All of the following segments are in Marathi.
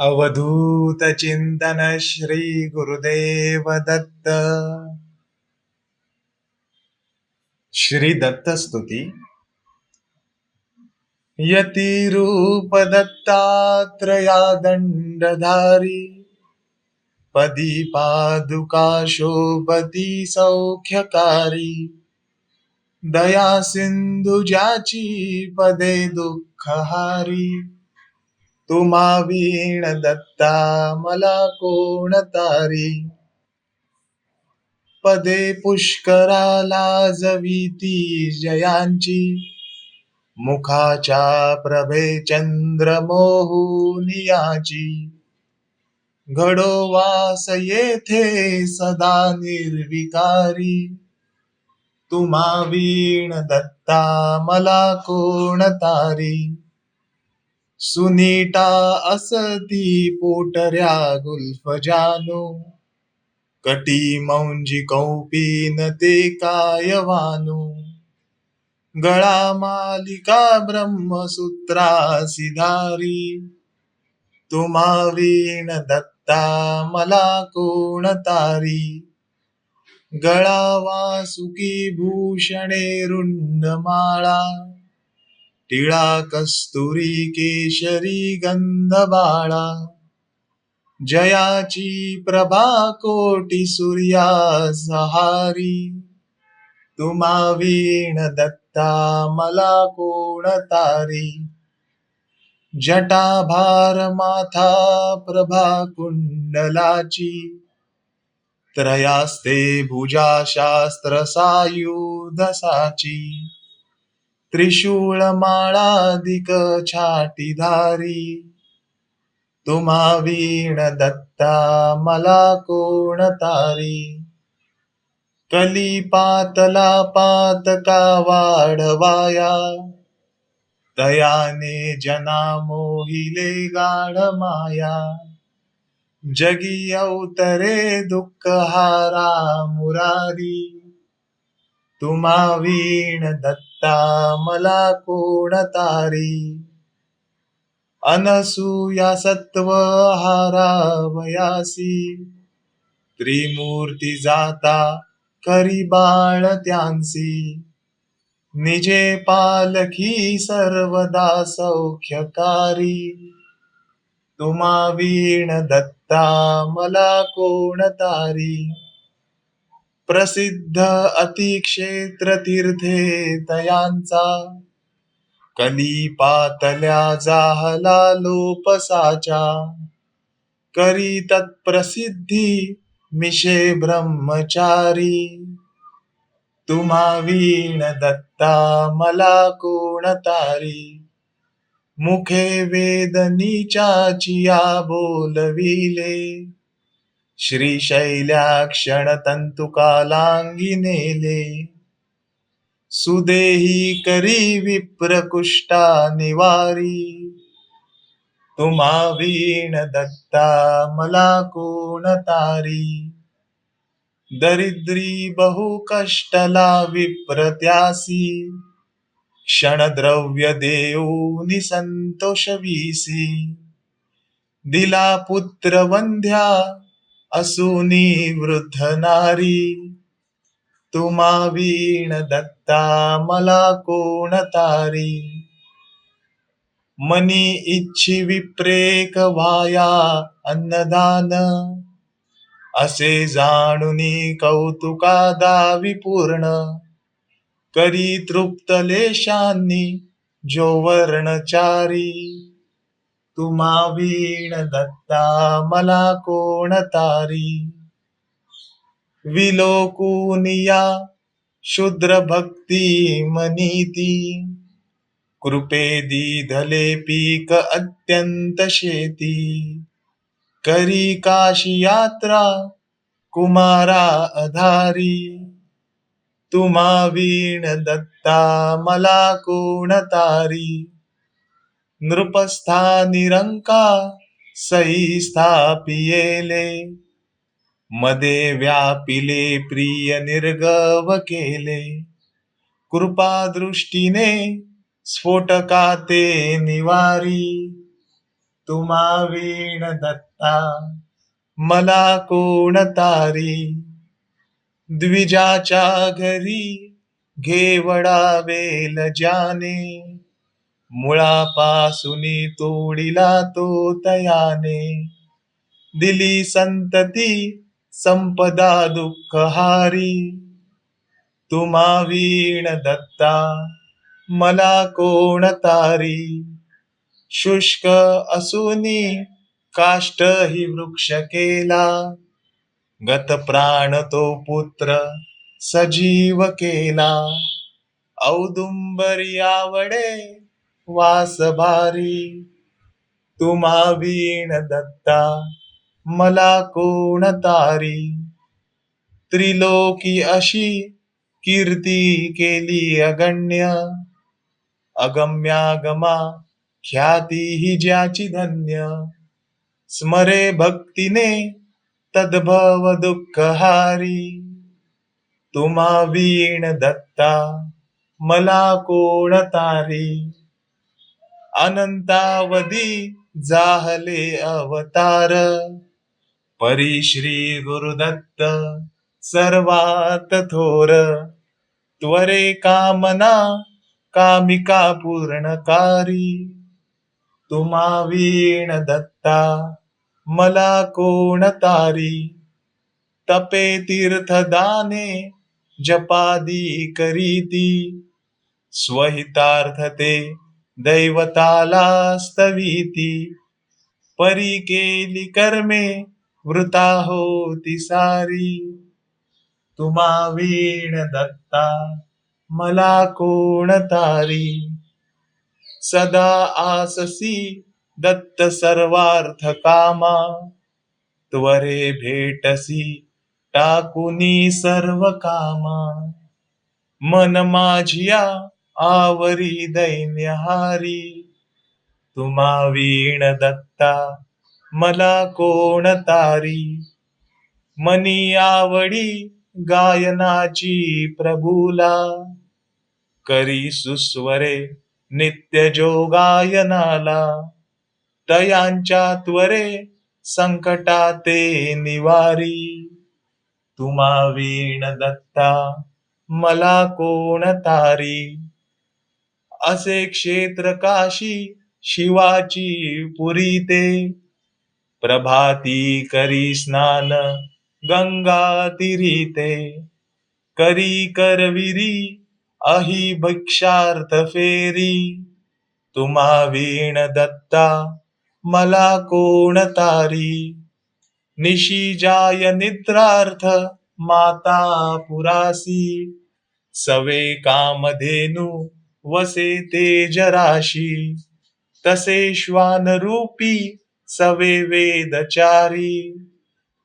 अवधूत चिंतन श्री गुरुदेव दत्त. श्री दत्त स्तुती. यती रूप दत्तात्रया दंडधारी पदी पादुका शोभती सौख्यकारी. दया सिंधु ज्याची पदे दुःखहारी. तुम्हा वीण दत्ता मला कोण तारी? पदे पुष्कराला जवीती जयांची. मुखाच्या प्रभे चंद्र मोहुनियाची घडो वास येथे सदा निर्विकारी. तुम्हा वीण दत्ता मला कोण तारी? सुनीटा असती पोटऱ्या गुल्फ जानो कटी मौंजी कौपीन ते कायवानो. गळा मालिका ब्रह्मसूत्रा सिधारी. तुम्हा वीण दत्ता मला कोण तारी? गळा वासुकी भूषणे रुंड माळा. टिळा कस्तुरी केशरी गंधबाळा जयाची प्रभा कोटी सूर्या सहारी तुम्हा वीण दत्ता मला कोण तारी? जटाभार माथा प्रभा कुंडलाची त्रयास्ते भुजा शास्त्र सायुधसाची त्रिशूळ माळाधिक छाटीधारी तुम्हा वीण दत्ता मला कोण तारी। कली पातला पातका वाढवाया। तयाने जना मोहिले गाढ माया। जगी अवतरे दुःख हारा मुरारी। तुम्हा वीण दत्ता मला कोण तारी? अनसूया सत्व हारावयासी. त्रिमूर्ती जाता करी बाळ त्यांसी. निजे पालखी सर्वदा सौख्यकारी. तुम्हा वीण दत्ता मला कोण तारी? प्रसिद्ध अतिक्षेत्र तीर्थे तयांचा कली पातल्या जाहला लोपसाचा करी तत्प्रसिद्धी मिशे ब्रह्मचारी. तुम्हा वीण दत्ता मला कोण तारी. मुखे वेदनीच्या चिया बोलविले. श्रीशैल्याक्षण तंतुकालांगी नेले सुदेही करी विप्रकुष्टा निवारी। तुम्हा वीण दत्ता मला कोण तारी। दरिद्री बहु कष्टला विप्रत्यासी क्षणद्रव्य देऊनि संतोष वीसी। दिला पुत्र वंध्या असुनी वृद्ध नारी तुम्हा वीण दत्ता मला कोण तारी? मनी इच्छी विप्रेक व्हाया अन्नदान असे जाणुनी कौतुका दावी पूर्ण. करी तृप्त लेशांनी जो वर्णचारी तुम्हा वीण दत्ता मला कोण तारी? विलोकुनिया शुद्र भक्ती मनीती. कृपे दिधले पीक अत्यंत शेती. करी काशी यात्रा कुमारा अधारी. तुम्हा वीण दत्ता मला कोण तारी? नृपस्था निरंका सई स्थापियेले। मध्ये व्यापिले प्रिय निर्गव केले। कृपा दृष्टीने स्फोटका ते निवारी। तुम्हा वीण दत्ता मला कोण तारी। द्विजाच्या घरी घेवडा वेल जाने। मुळापासूनी तोडिला तो तयाने दिली संतती संपदा दुःख हारी तुम्हा वीण दत्ता मला कोण तारी? शुष्क असूनी काष्ट ही वृक्ष केला. गत प्राण तो पुत्र सजीव केला. औदुंबरी आवडे वास भारी तुम्हा वीण दत्ता मला कोण तारी? त्रिलोकी अशी कीर्ती केली अगण्य अगम्यागमा ख्याती ही ज्याची धन्य. स्मरे भक्तीने तद्भव दुःख हारी तुम्हा वीण दत्ता मला कोण तारी? अनंतावधी जाहले अवतार. परी श्री गुरुदत्त सर्वात थोर. त्वरे कामना कामिका पूर्णकारी. तुम्हा वीण दत्ता मला कोण तारी? तपे तीर्थदाने जपादी करीती. स्वहितार्थ ते दैवताला स्तवीती परी केली कर्मे वृता होती सारी. तुम्हा वीण दत्ता मला कोण तारी? सदा आससी दत्त सर्वार्थ कामा त्वरे भेटसी टाकुनी सर्व कामा. मन माझिया आवरी दैन्यहारी तुम्हा वीण दत्ता मला कोण तारी मनी आवडी गायनाची प्रभूला करी सुस्वरे नित्य जो गायनाला तयांच्या त्वरे संकटाते निवारी तुम्हा वीण दत्ता मला कोण तारी असे क्षेत्र काशी शिवाची पुरी ते. प्रभाती करी स्नान गंगा तीरीते करी करविरी अहि भिक्षार्थ फेरी. तुम्हा वीण दत्ता मला कोण तारी. निशी जाय निद्रार्थ माता पुरासी. सवे कामधेनु वसे तेजराशी तसे श्वान रूपी सवे वेदचारी।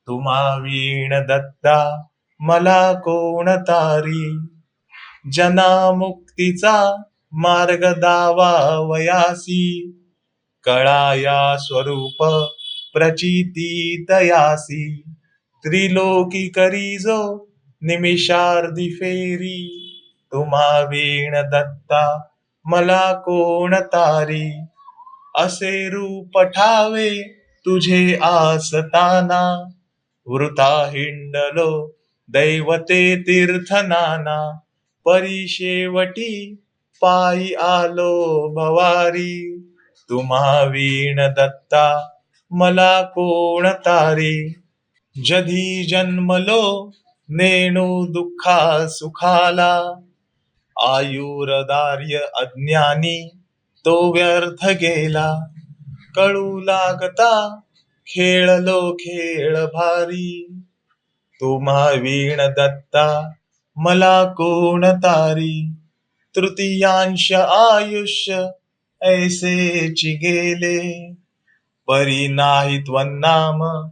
तुम्हा वीण दत्ता मला कोण तारी? जना मुक्तीचा मार्ग दावा वयासी। कळाया स्वरूप प्रचिती तयासी। त्रिलोकी करीजो निमिषार्दी फेरी। तुम्हा वीण दत्ता मला कोण तारी? असे रूप ठावे तुझे आसताना. वृता हिंडलो दैवते तीर्थनाना परिशेवटी पायी आलो भवारी. तुम्हा वीण दत्ता मला कोण तारी? जधी जन्मलो नेणू दुःखा सुखाला. आयुरदार्य अज्ञानी तो व्यर्थ गेला. कळू लागता खेळलो खेळ भारी. तुम्हा वीण दत्ता मला कोण तारी? तृतीयांश आयुष्य ऐसेची गेले. परी नाही त्वन्नाम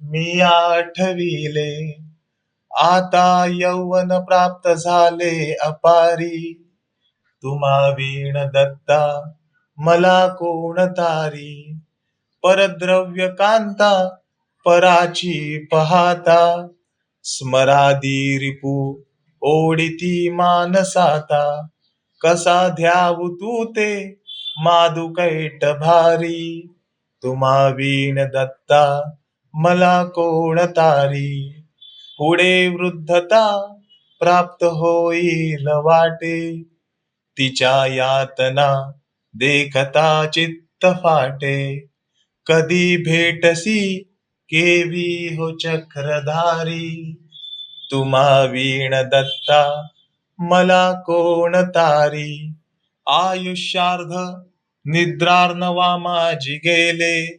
मी आठविले. आता यौवन प्राप्त झाले अपारी. तुम्हा वीण दत्ता मला कोण तारी? परद्रव्य कांता पराची पहाता. स्मरादी रिपू ओढिती मानसाता. कसा ध्यावू तू ते मादुकैट भारी? तुम्हा वीण दत्ता मला कोण तारी? पुढे वृद्धता प्राप्त होईल वाटे. तिच्या यातना देखता चित्त फाटे. कधी भेटसी केवी हो चक्रधारी? तुम्हा वीण दत्ता मला कोण तारी? आयुष्यार्ध निद्रार्णवा माझी गेले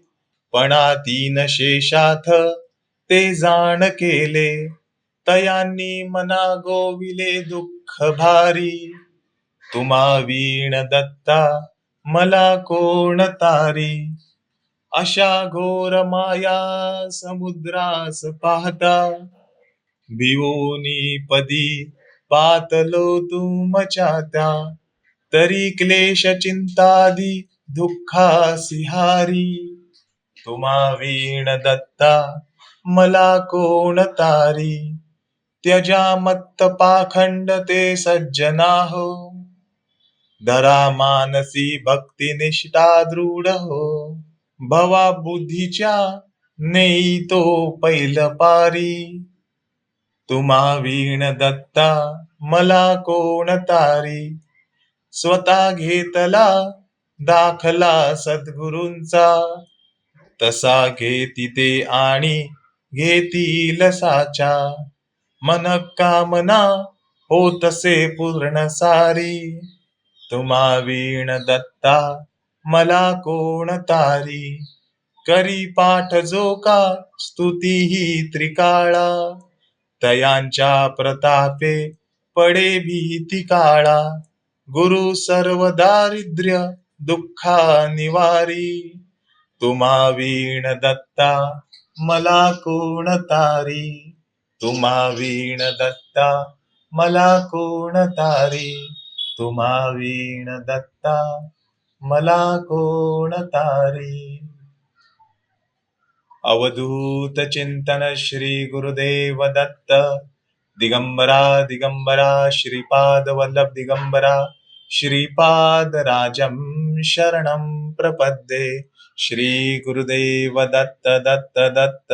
पणातीन शेषाथ ते जाण केले. तयांनी मना गोविले दुःख भारी. तुम्हा वीण दत्ता मला कोण तारी? अशा घोर माया समुद्रास पाहता. भिवोनी पदी पातलो तुमच्या त्या तरी क्लेश चिंतादी दुःखा सिहारी तुम्हा वीण दत्ता मला कोण तारी? त्यजा मत्त पाखंड ते सज्जना हो धरा मानसी भक्ती निष्ठा दृढ हो. भवा बुद्धीच्या नेई तो पैल पारी. तुम्हा वीण दत्ता मला कोण तारी? स्वतः घेतला दाखला सद्गुरूंचा. तसा घेती ते आणि घेतील साचा. मन कामना होतसे पूर्ण सारी. तुम्हा वीण दत्ता मला कोण तारी? करी पाठ जो का स्तुती ही त्रिकाळा. तयांच्या प्रतापे पडे भीती काळा. गुरु सर्व दारिद्र्य दुःखा निवारी. तुम्हा वीण दत्ता मला कोण तारी तुम्हा वीण दत्ता मला कोण तारी तुम्हा वीण दत्ता मला कोण तारी अवधूत चिंतन श्री गुरुदेव दत्त दिगंबरा दिगंबरा श्रीपाद वल्लभ दिगंबरा श्रीपाद राजं शरणं प्रपद्ये श्री गुरुदेव दत्त दत्त दत्त।